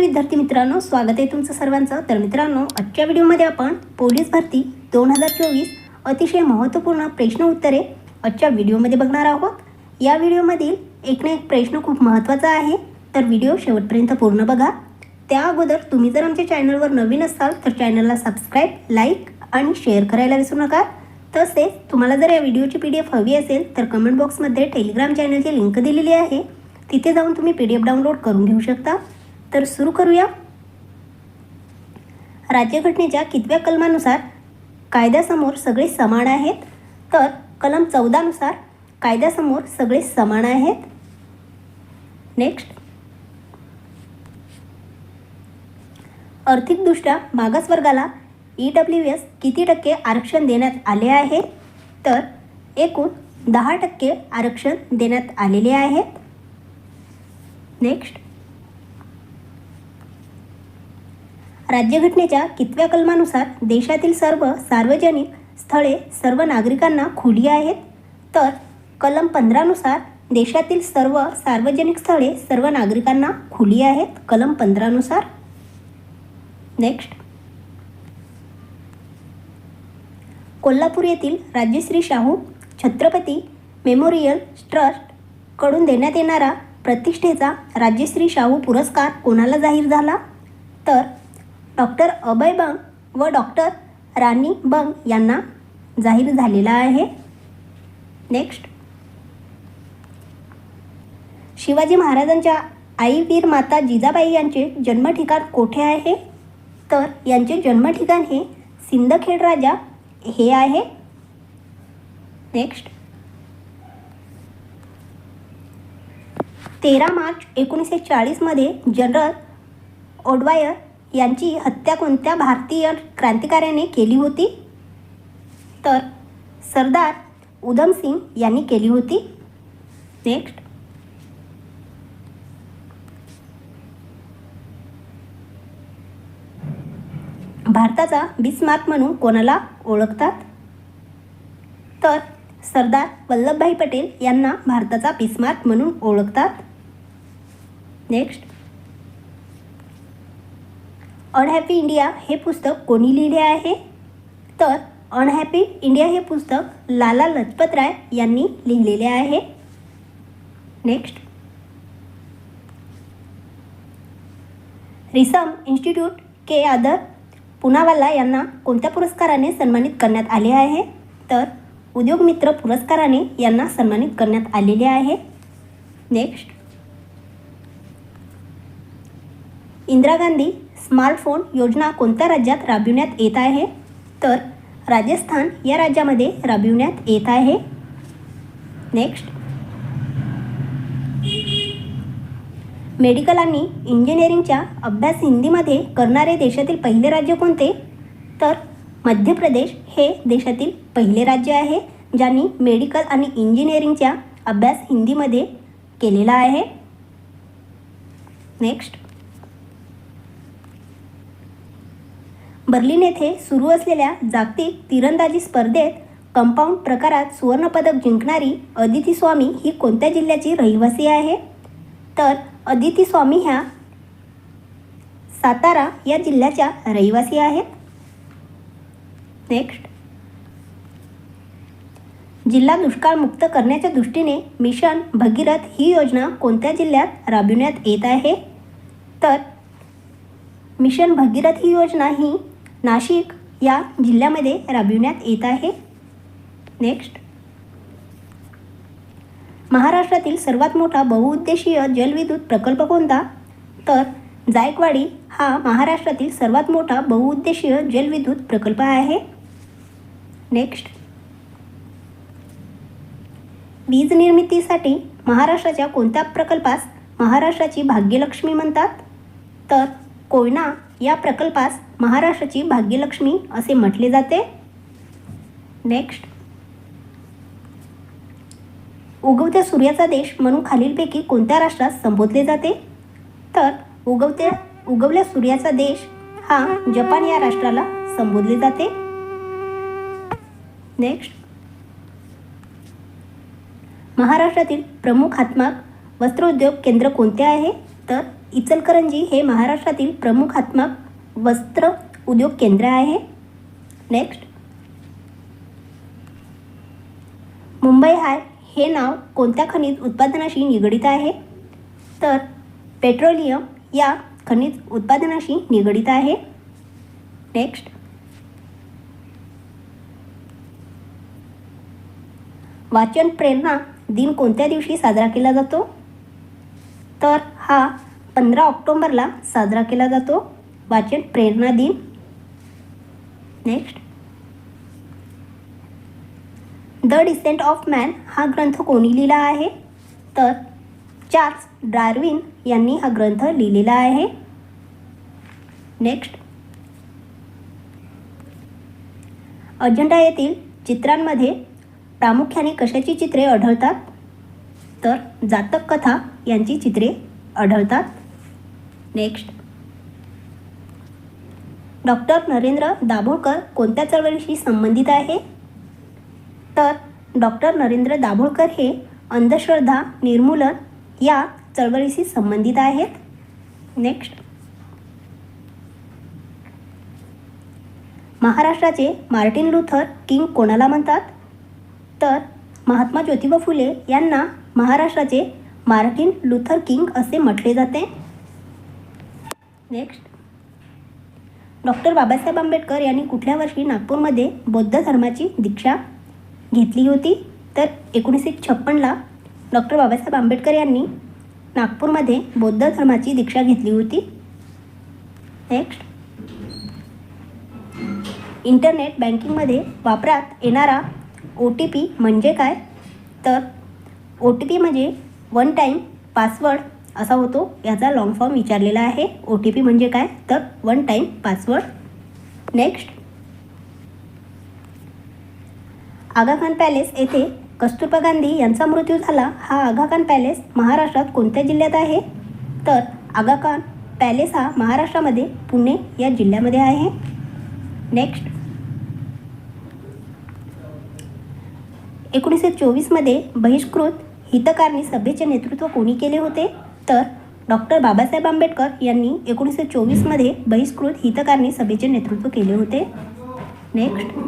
नमस्कार विद्यार्थी मित्रांनो स्वागत आहे तुमचं सर्वांचं. तर मित्रांनो आजच्या व्हिडिओमध्ये आपण पोलीस भरती दोन हजार चोवीस अतिशय महत्त्वपूर्ण प्रश्न उत्तरे आजच्या व्हिडिओमध्ये बघणार आहोत. या व्हिडिओमधील एक ना एक प्रश्न खूप महत्त्वाचा आहे तर व्हिडिओ शेवटपर्यंत पूर्ण बघा. त्या अगोदर तुम्ही जर आमच्या चॅनलवर नवीन असाल तर चॅनलला सबस्क्राईब लाईक आणि शेअर करायला विसरू नका. तसेच तुम्हाला जर या व्हिडिओची पी डी एफ हवी असेल तर कमेंट बॉक्समध्ये टेलिग्राम चॅनलची लिंक दिलेली आहे. तिथे जाऊन तुम्ही पी डी एफ डाउनलोड करून घेऊ शकता. तर सुरू करूया. राज्यघटनेच्या कितव्या कलमानुसार कायद्यासमोर सगळे समान आहेत? तर कलम चौदानुसार कायद्यासमोर सगळे समान आहेत. नेक्स्ट आर्थिकदृष्ट्या मागासवर्गाला ई डब्ल्यू एस किती टक्के आरक्षण देण्यात आले आहे? तर एकूण दहा टक्के आरक्षण देण्यात आलेले आहेत. नेक्स्ट राज्यघटनेच्या कितव्या कलमानुसार देशातील सर्व सार्वजनिक स्थळे सर्व नागरिकांना खुली आहेत? तर कलम पंधरानुसार देशातील सर्व सार्वजनिक स्थळे सर्व नागरिकांना खुली आहेत? कलम पंधरानुसार. नेक्स्ट कोल्हापूर येथील राज्यश्री शाहू छत्रपती मेमोरियल ट्रस्टकडून देण्यात येणारा प्रतिष्ठेचा राज्यश्री शाहू पुरस्कार कोणाला जाहीर झाला? तर डॉक्टर अभय बंग व डॉक्टर राणी बंग यांना जाहीर झालेला आहे. नेक्स्ट शिवाजी महाराजांच्या आई वीर माता जिजाबाई यांचे जन्मठिकाण कोठे आहे? तर यांचे जन्मठिकाण हे सिंदखेड राजा हे आहे. नेक्स्ट तेरा मार्च एकोणीसशे चाळीसमध्ये जनरल ओडवायर यांची हत्या कोणत्या भारतीय क्रांतिकाऱ्याने केली होती? तर सरदार उधमसिंग यांनी केली होती. नेक्स्ट. भारताचा बिस्मार्क म्हणून कोणाला ओळखतात? तर सरदार वल्लभभाई पटेल यांना भारताचा बिस्मार्क म्हणून ओळखतात. नेक्स्ट. अनहॅपी इंडिया हे पुस्तक कोणी लिहिले आहे? तर अनहॅपी इंडिया हे पुस्तक लाला लजपत राय यांनी लिहिलेले आहे. नेक्स्ट रिसम इन्स्टिट्यूट के आदर पुनावाला यांना कोणत्या पुरस्काराने सन्मानित करण्यात आले आहे? तर उद्योग मित्र पुरस्काराने यांना सन्मानित करण्यात आलेले आहे. नेक्स्ट इंदिरा गांधी स्मार्टफोन योजना कोणत्या राज्यात राबविण्यात येत आहे? तर राजस्थान या राज्यामध्ये राबविण्यात येत आहे. नेक्स्ट मेडिकल आणि इंजिनिअरिंगच्या अभ्यास हिंदीमध्ये करणारे देशातील पहिले राज्य कोणते? तर मध्य प्रदेश हे देशातील पहिले राज्य आहे ज्यांनी मेडिकल आणि इंजिनिअरिंगच्या अभ्यास हिंदीमध्ये केलेला आहे. नेक्स्ट बर्लिन येथे सुरू असलेल्या जागतिक तिरंदाजी स्पर्धेत कंपाऊंड प्रकारात सुवर्णपदक जिंकणारी अदिती स्वामी ही कोणत्या जिल्ह्याची रहिवासी आहे? तर अदिती स्वामी ह्या सातारा या जिल्ह्याच्या रहिवासी आहेत. नेक्स्ट जिल्हा दुष्काळमुक्त करण्याच्या दृष्टीने मिशन भगीरथ ही योजना कोणत्या जिल्ह्यात राबविण्यात येत आहे? तर मिशन भगीरथ ही योजना ही नाशिक या जिल्ह्यामध्ये राबविण्यात येत आहे. नेक्स्ट महाराष्ट्रातील सर्वात मोठा बहुउद्देशीय जलविद्युत प्रकल्प कोणता? तर जायकवाडी हा महाराष्ट्रातील सर्वात मोठा बहुउद्देशीय जलविद्युत प्रकल्प आहे. नेक्स्ट वीज निर्मितीसाठी महाराष्ट्राच्या कोणत्या प्रकल्पास महाराष्ट्राची भाग्यलक्ष्मी म्हणतात? तर कोयना या प्रकल्पास महाराष्ट्राची भाग्यलक्ष्मी असे म्हटले जाते. नेक्स्ट उगवत्या सूर्याचा देश म्हणून खालीलपैकी कोणत्या राष्ट्रात संबोधले जाते? तर उगवत्या उगवल्या सूर्याचा देश हा जपान या राष्ट्राला संबोधले जाते. नेक्स्ट महाराष्ट्रातील प्रमुख हातमाग वस्त्रोद्योग केंद्र कोणते आहे? तर इचलकरंजी हे महाराष्ट्रातील प्रमुख हातमाग वस्त्र उद्योग केंद्र आहे. नेक्स्ट मुंबई हाय हे नाव कोणत्या खनिज उत्पादनाशी निगडित आहे? तर पेट्रोलियम या खनिज उत्पादनाशी निगडित आहे. नेक्स्ट वाचन प्रेरणा दिन कोणत्या दिवशी साजरा केला जातो? तर हा पंधरा ऑक्टोंबरला साजरा केला जातो. वाचन प्रेरणा दिन. Next the descent of man हा ग्रंथ कोणी लिहिला आहे? तर चार्ल्स डार्विन यांनी हा ग्रंथ लिहिलेला आहे. नेक्स्ट अजंठा येथील चित्रांमध्ये प्रामुख्याने कशाची चित्रे आढळतात? तर जातक कथा यांची चित्रे आढळतात. नेक्स्ट डॉक्टर नरेंद्र दाभोळकर कोणत्या चळवळीशी संबंधित आहे? तर डॉक्टर नरेंद्र दाभोळकर हे अंधश्रद्धा निर्मूलन या चळवळीशी संबंधित आहेत. नेक्स्ट महाराष्ट्राचे मार्टिन लुथर किंग कोणाला म्हणतात? तर महात्मा ज्योतिबा फुले यांना महाराष्ट्राचे मार्टिन लुथर किंग असे म्हटले जाते. नेक्स्ट डॉक्टर बाबासाहेब आंबेडकर यांनी कुठल्या वर्षी नागपूरमध्ये बौद्ध धर्माची दीक्षा घेतली होती? तर एकोणीसशे छप्पनला डॉक्टर बाबासाहेब आंबेडकर यांनी नागपूरमध्ये बौद्ध धर्माची दीक्षा घेतली होती. नेक्स्ट इंटरनेट बँकिंगमध्ये वापरात येणारा ओ टी पी म्हणजे काय? तर ओ टी पी म्हणजे वन टाईम पासवर्ड असा होतो. याचा लॉंग फॉर्म विचारलेला आहे. ओ टी पी म्हणजे काय? तर one time password next Aga Khan palace येथे कस्तुरबा गांधी यांचा मृत्यू झाला. हा आगाखान पॅलेस महाराष्ट्रात कोणत्या जिल्ह्यात आहे? तर आगाखान पॅलेस हा महाराष्ट्रामध्ये पुणे या जिल्ह्यामध्ये आहे. नेक्स्ट एकोणीसशे चोवीसमध्ये बहिष्कृत हितकारणी सभेचे नेतृत्व कोणी केले होते? तर डॉक्टर बाबासाहेब आंबेडकर यांनी एकोणीसशे चोवीसमध्ये बहिष्कृत हितकारणी सभेचे नेतृत्व केले होते. नेक्स्ट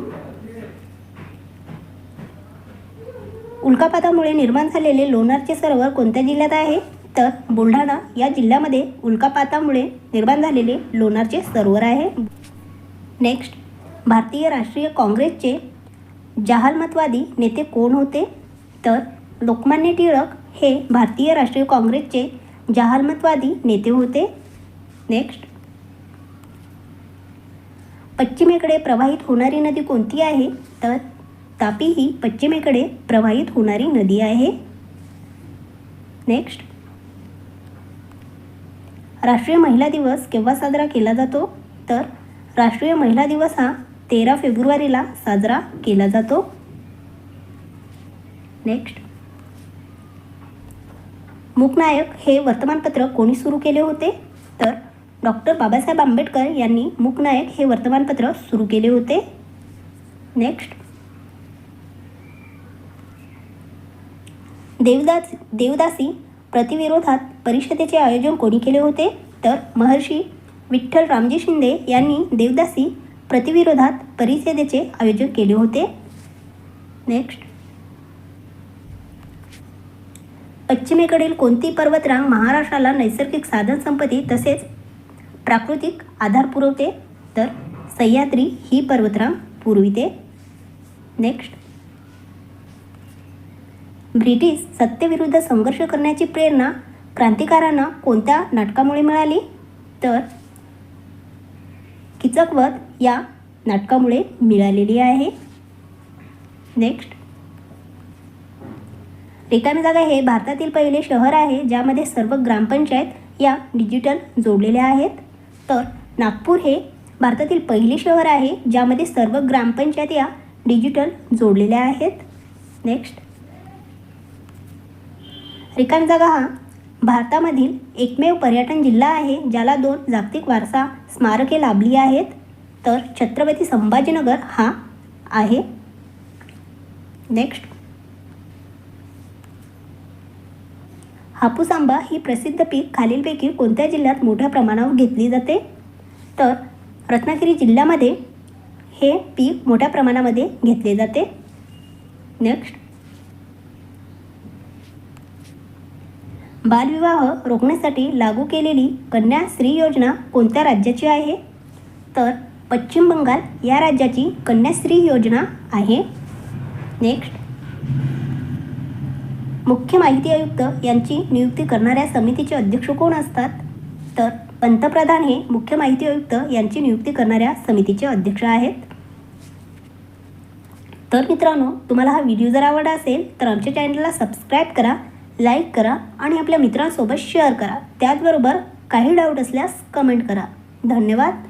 उल्कापातामुळे निर्माण झालेले लोणारचे सरोवर कोणत्या जिल्ह्यात आहे? तर बुलढाणा या जिल्ह्यामध्ये उल्कापातामुळे निर्माण झालेले लोणारचे सरोवर आहे. नेक्स्ट भारतीय राष्ट्रीय काँग्रेसचे जहालमतवादी नेते कोण होते? तर लोकमान्य टिळक हे भारतीय राष्ट्रीय काँग्रेसचे जहालमतवादी नेते होते. नेक्स्ट पश्चिमेकडे प्रवाहित होणारी नदी कोणती आहे? तर तापी ही पश्चिमेकडे प्रवाहित होणारी नदी आहे. नेक्स्ट राष्ट्रीय महिला दिवस केव्हा साजरा केला जातो? तर राष्ट्रीय महिला दिवस हा तेरा फेब्रुवारीला साजरा केला जातो. नेक्स्ट मूकनायक हे वर्तमानपत्र कोणी सुरू केले होते? तर डॉक्टर बाबासाहेब आंबेडकर यांनी मूकनायक हे वर्तमानपत्र सुरू केले होते. नेक्स्ट. देवदास देवदासी प्रतिविरोधात परिषदेचे आयोजन कोणी केले होते? तर महर्षी विठ्ठल रामजी शिंदे यांनी देवदासी प्रतिविरोधात परिषदेचे आयोजन केले होते. नेक्स्ट. पश्चिमेकडील कोणती पर्वतरांग महाराष्ट्राला नैसर्गिक साधनसंपत्ती तसेच प्राकृतिक आधार पुरवते? तर सह्याद्री ही पर्वतरांग पुरविते. नेक्स्ट ब्रिटिश सत्तेविरुद्ध संघर्ष करण्याची प्रेरणा क्रांतिकारांना कोणत्या नाटकामुळे मिळाली? तर किचकवत या नाटकामुळे मिळालेली आहे. नेक्स्ट रिकामी जागा हे भारतातील पहिले शहर आहे ज्यामध्ये सर्व ग्रामपंचायत या डिजिटल जोडलेल्या आहेत. तर नागपूर हे भारतातील पहिले शहर आहे ज्यामध्ये सर्व ग्रामपंचायत या डिजिटल जोडलेल्या आहेत. नेक्स्ट रिकामी जागा हा भारतामधील एकमेव पर्यटन जिल्हा आहे ज्याला दोन जागतिक वारसा स्मारके लाभली आहेत. तर छत्रपती संभाजीनगर हा आहे. नेक्स्ट हापूस आंबा ही प्रसिद्ध पीक खालीलपैकी कोणत्या जिल्ह्यात मोठ्या प्रमाणावर घेतली जाते? तर रत्नागिरी जिल्ह्यामध्ये हे पीक मोठ्या प्रमाणामध्ये घेतले जाते. नेक्स्ट बालविवाह रोखण्यासाठी लागू केलेली कन्याश्री योजना कोणत्या राज्याची आहे? तर पश्चिम बंगाल या राज्याची कन्याश्री योजना आहे. नेक्स्ट मुख्य माहिती आयुक्त यांची नियुक्ती करणाऱ्या समितीचे अध्यक्ष कोण असतात? तर पंतप्रधान हे मुख्य माहिती आयुक्त यांची नियुक्ती करणाऱ्या समितीचे अध्यक्ष आहेत. तर मित्रांनो तुम्हाला हा व्हिडिओ जर आवडला असेल तर आमच्या चॅनलला सबस्क्राईब करा लाईक करा आणि आपल्या मित्रांसोबत शेअर करा. त्याचबरोबर काही डाऊट असल्यास कमेंट करा. धन्यवाद.